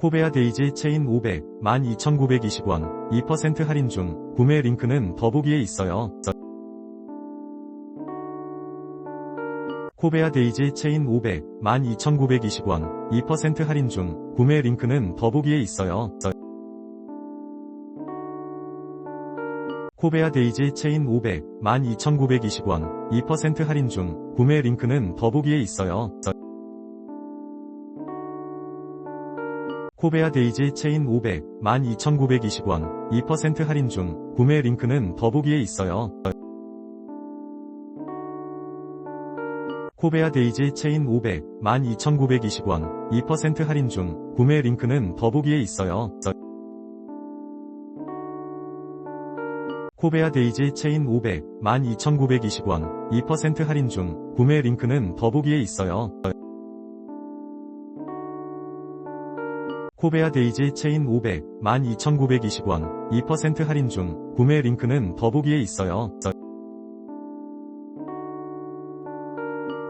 코베아 데이지 체인 500, 12,920원, 2% 할인 중, 구매 링크는 더보기에 있어요. 코베아 데이지 체인 500, 12,920원, 2% 할인 중, 구매 링크는 더보기에 있어요. 코베아 데이지 체인 500, 12,920원, 2% 할인 중, 구매 링크는 더보기에 있어요. 코베아 데이지 체인 500, 12,920원, 2% 할인 중, 구매 링크는 더보기에 있어요. 코베아 데이지 체인 500, 12,920원, 2% 할인 중, 구매 링크는 더보기에 있어요. 코베아 데이지 체인 500, 12,920원, 2% 할인 중, 구매 링크는 더보기에 있어요. 코베아 데이지 체인 500, 12,920원, 2% 할인 중, 구매 링크는 더보기에 있어요.